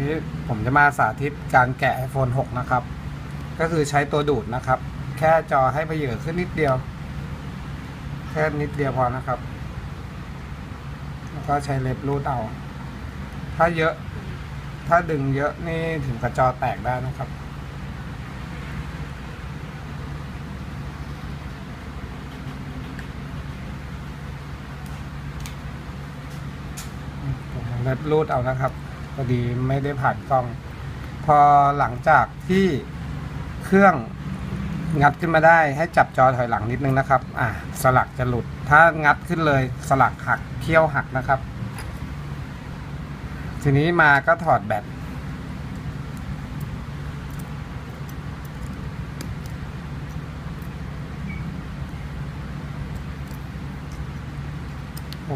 นี้ผมจะมาสาธิตการแกะ iPhone 6 นะครับ ก็คือใช้ตัวดูดนะครับ แค่จอให้ไปเหยื่อขึ้นนิดเดียว แค่นิดเดียวพอนะครับ แล้วก็ใช้เล็บรูดเอา ถ้าเยอะ ถ้าดึงเยอะนี่ถึงกระจอแตกได้นะครับผมเล็บรูดเอานะครับ พอดีไม่ได้ผ่านกล้อง พอหลังจากที่เครื่องงัดขึ้นมาได้ให้จับจอถอยหลังนิดนึงนะครับ อ่าสลักจะหลุด ถ้างัดขึ้นเลยสลักหักเคี้ยวหักนะครับ ทีนี้มาก็ถอดแบต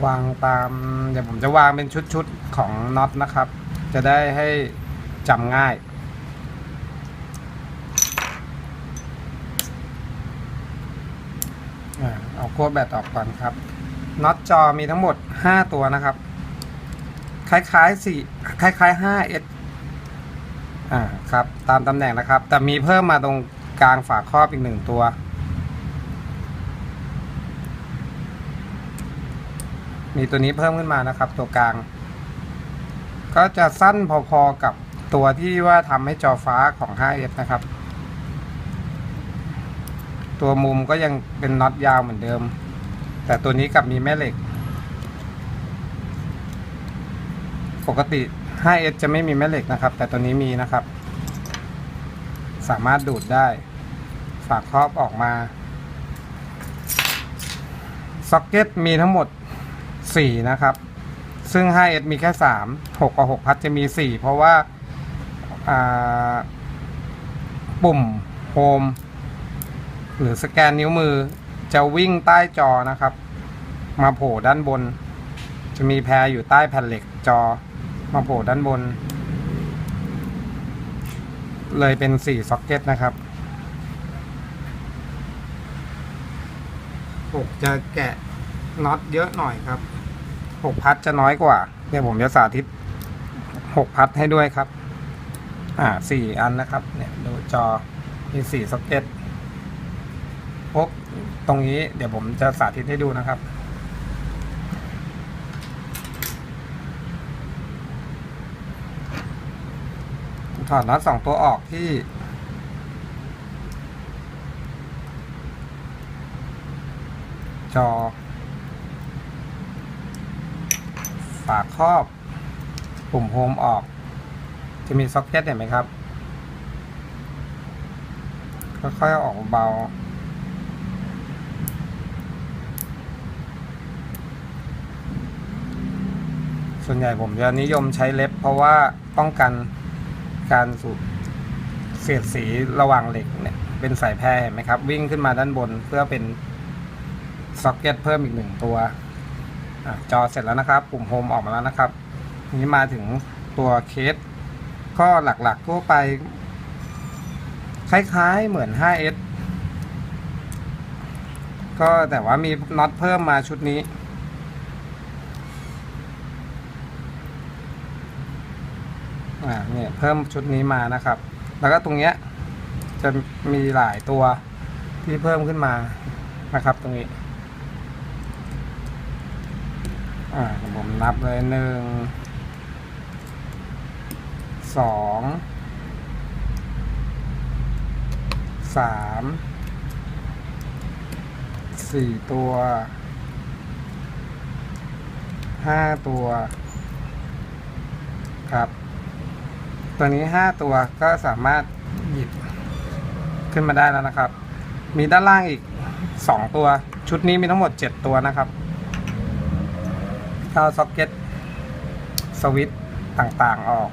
วางตาม เดี๋ยวผมจะวางเป็นชุดๆของน็อตนะครับ จะได้ให้จำง่าย เอาขั้วแบตออกก่อนครับน็อตจอมีทั้งหมด 5 ตัวนะครับ คล้ายๆสี่คล้ายๆ 5S อ่าครับ ตามตำแหน่งนะครับ แต่มีเพิ่มมาตรงกลางฝาครอบอีกหนึ่งตัว มีตัวนี้เพิ่มขึ้นมานะครับ ตัวกลาง ก็จะสั้นพอๆกับตัวที่ว่าทำให้จอฟ้าของ 5S นะครับ ตัวมุมก็ยังเป็นน็อตยาวเหมือนเดิม แต่ตัวนี้กลับมีแม่เหล็ก ปกติ 5S จะไม่มีแม่เหล็กนะครับ แต่ตัวนี้มีนะครับ สามารถดูดได้ ฝากครอบออกมาซ็อกเก็ตมีทั้งหมด 4 นะครับ ซึ่ง 5S มีแค่ 3 6กับ6พัดจะมี 4 เพราะว่าาปุ่มโฮมหรือสแกนนิ้วมือจะวิ่งใต้จอนะครับ มาโผล่ด้านบน จะมีแพรอยู่ใต้แผ่นเหล็กจอ มาโผล่ด้านบน เลยเป็น 4 ซ็อกเก็ตนะครับผมจะแกะน็อตเยอะหน่อยครับ 6พัดจะน้อยกว่า เดี๋ยวผมจะสาธิต6พัดให้ด้วยครับ อ่า4อันนะครับ เนี่ยดูจอมี4ซ็อกเก็ตพบตรงนี้เดี๋ยวผมจะสาธิตให้ดูนะครับถอดน็อตสองตัวออกที่ จอ ฝาครอบ ปุ่มโฮมออก จะมีซ็อกเก็ตเห็นไหมครับ ค่อยๆออกเบาส่วนใหญ่ผมจะนิยมใช้เล็บ เพราะว่าป้องกันการสูบเสียดสีระหว่างเหล็กเนี่ย เป็นสายแพรเห็นไหมครับ วิ่งขึ้นมาด้านบนเพื่อเป็นซ็อกเก็ตเพิ่มอีกหนึ่งตัว จอเสร็จแล้วนะครับปุ่มโฮมออกมาแล้วนะครับ นี้มาถึงตัวเคส ก็หลักๆทั่วไป คล้ายๆเหมือน 5S ก็แต่ว่ามีน็อตเพิ่มมาชุดนี้ อ่าเนี่ยเพิ่มชุดนี้มานะครับ แล้วก็ตรงเนี้ยจะมีหลายตัวที่เพิ่มขึ้นมานะครับตรงนี้ อ่าผมนับเลยหนึ่งสองสามสี่ตัวห้าตัวครับ ตัวนี้ห้าตัวก็สามารถหยิบขึ้นมาได้แล้วนะครับ มีด้านล่างอีกสองตัว ชุดนี้มีทั้งหมดเจ็ดตัวนะครับ เข้าซ็อกเก็ตสวิตช์ต่างๆออก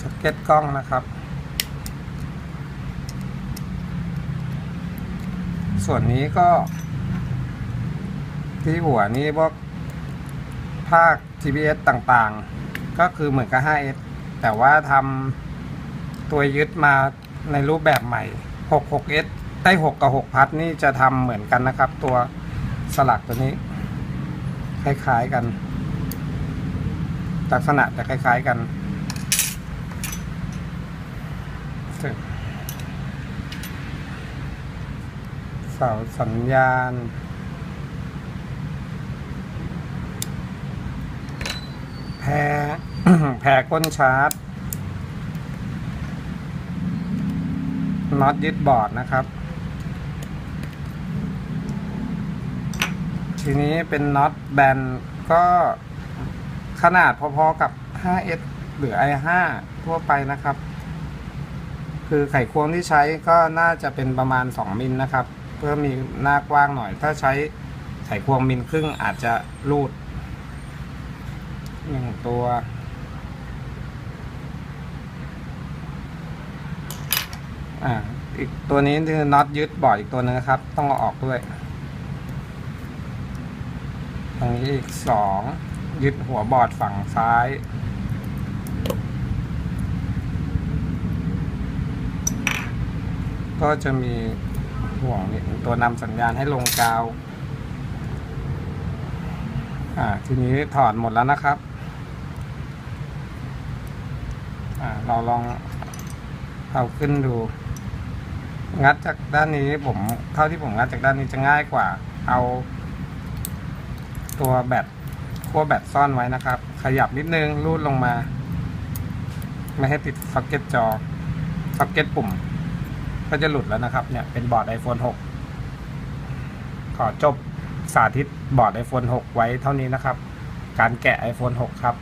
ซ็อกเก็ตกล้องนะครับ ส่วนนี้ก็ ที่หัวนี้พวกภาค GPS ต่างๆ ก็คือเหมือนกับ 5S แต่ว่าทำตัวยึดมาในรูปแบบใหม่ 66S ได้6กับ6พัดนี่จะทำเหมือนกันนะครับ ตัวสลักตัวนี้ คล้ายๆกัน ลักษณะจะคล้าย ๆกันเสาสัญญาณแพรแพรก้นชาร์จน็อตยึดบอร์ดนะครับ ทีนี้เป็นน็อตแบนก็ขนาดพอๆกับ 5S หรือ i5 ทั่วไปนะครับ คือไขควงที่ใช้ก็น่าจะเป็นประมาณ 2 มิลนะครับ เพื่อมีหน้ากว้างหน่อย ถ้าใช้ไขควงมิลครึ่งอาจจะรูดหนึ่งตัว อ่า อีกตัวนี้คือน็อตยึดบอร์ดอีกตัวนึงนะครับ ต้องเอาออกด้วย ตรงนี้อีกสองยึดหัวบอร์ดฝั่งซ้าย ก็จะมีห่วงนี่ตัวนำสัญญาณให้ลงกาว อ่า ทีนี้ถอดหมดแล้วนะครับ อ่า เราลองเอาขึ้นดู งัดจากด้านนี้ผม เท่าที่ผมงัดจากด้านนี้จะง่ายกว่า เอา ตัวแบตขั้วแบตซ่อนไว้นะครับ ขยับนิดนึงรูดลงมา ไม่ให้ติดซ็อกเก็ตจอซ็อกเก็ตปุ่ม ก็จะหลุดแล้วนะครับเนี่ยเป็นบอร์ด iPhone 6 ขอจบสาธิตบอร์ด iPhone 6 ไว้เท่านี้นะครับ การแกะ iPhone 6 ครับ